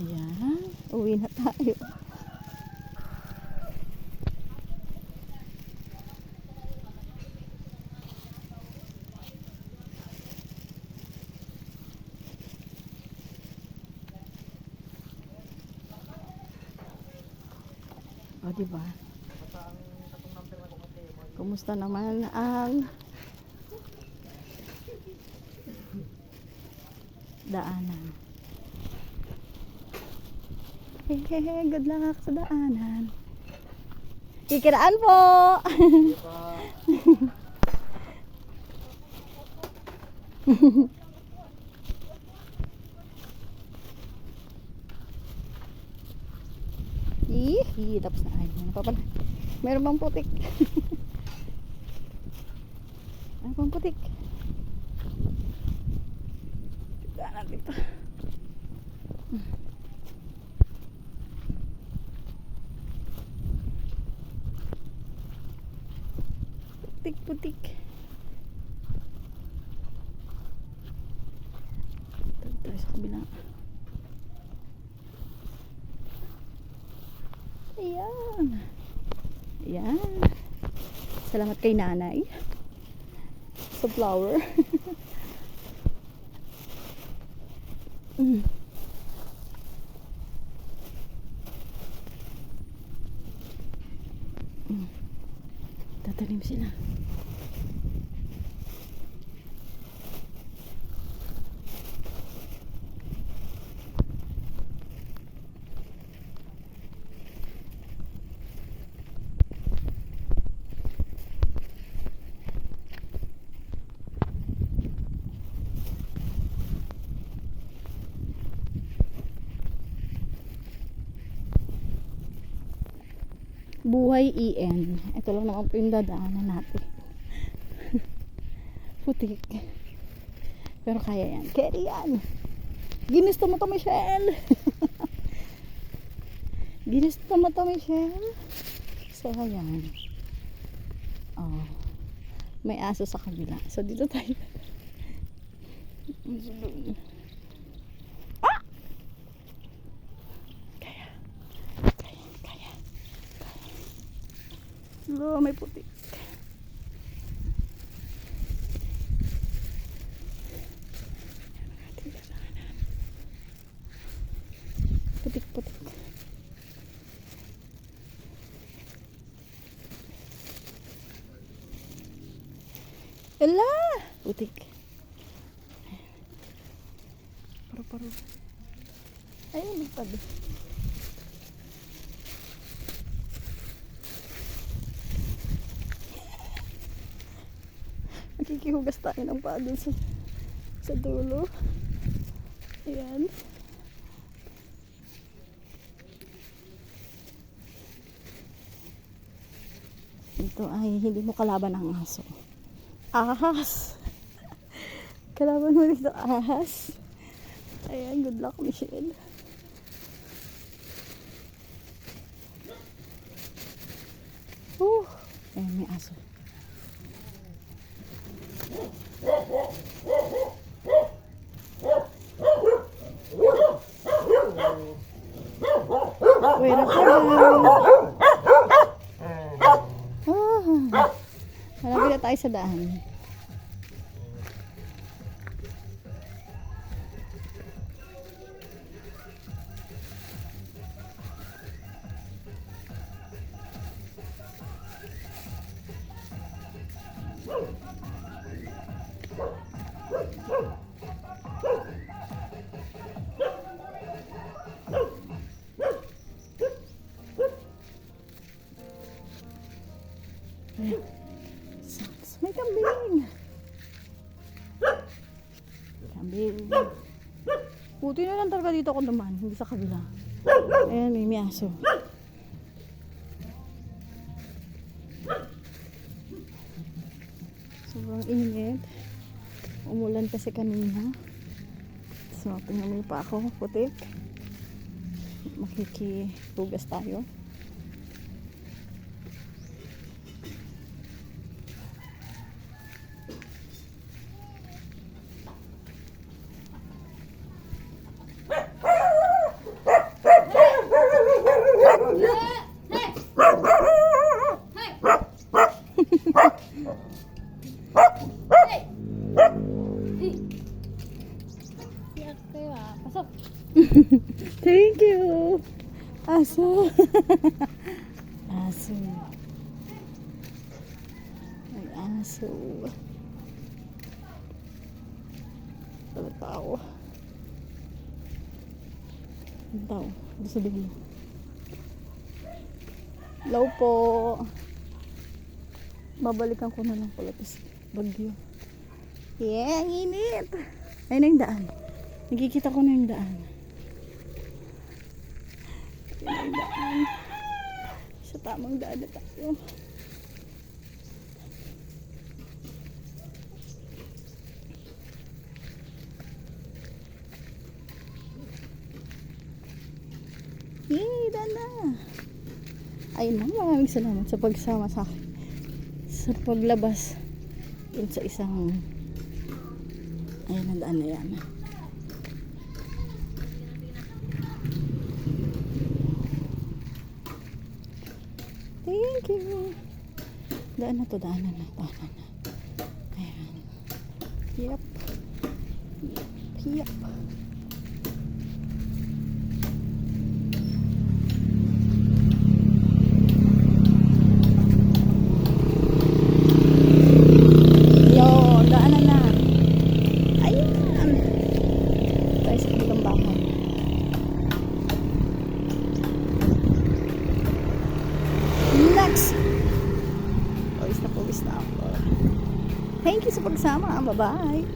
Ayan. Uwi na tayo. O, diba? Kumusta naman ang daanan? Hehehe, good luck sa daanan. Kikiraan po! Ihi, tapos na ayun. Ano pa pala? Meron bang putik? ano bang putik? Tignan natin ito. Putik, putik. Tayo tayo sa kabila. Ayan. Ayan. Salamat kay nanay. Sa flower. mm. Mm. Tatanim sila. Buhay EN. Ito lang naman po yung dadaanan natin. Putik. Pero kaya yan. Carry yan. Ginusto mo to, Michelle. Ginusto mo to, Michelle. So, ayan. Oh. May aso sa kabila. So, dito tayo. So, doon. Ah! Kaya. Kaya, kaya. Lo, may putik. Putik, putik. Ala! Putik. Paro, paro. Ayun, nagtabi. Makikihugas tayo ng paa dun sa, sa dulo. Ayan. Ito ay hindi mo kalaban ang aso. Ahas! kalaban mo dito ahas. Ayan, good luck Michelle. Uh, ayan, may aso. Wait a Ah, malapit na tayo sa daan. May kambing. Kambing. Buti na lang talaga dito ako naman, hindi sa kabila. Ayan, may miyaso. Sobrang init. Umulan kasi kanina. So, mo pa ako, putik. Makikihugas tayo. Thank you. Aso. aso. May aso. Wala tao. Ang tao. Doon sa bigla. Hello po. Babalikan ko na lang pala tas bagyo. Yeah, ang init. Ayun na yung daan. Nakikita ko na yung daan. Na yung daan. Sa tamang daan na tayo. Yay, daan na. Ayun na, maraming salamat sa pagsama sa akin. Sa paglabas dun sa isang ayun ang daan na yan. Thank you. Daan na to, daanan na, daanan na. Ayan. Yep. Yep, yep. Bye-bye.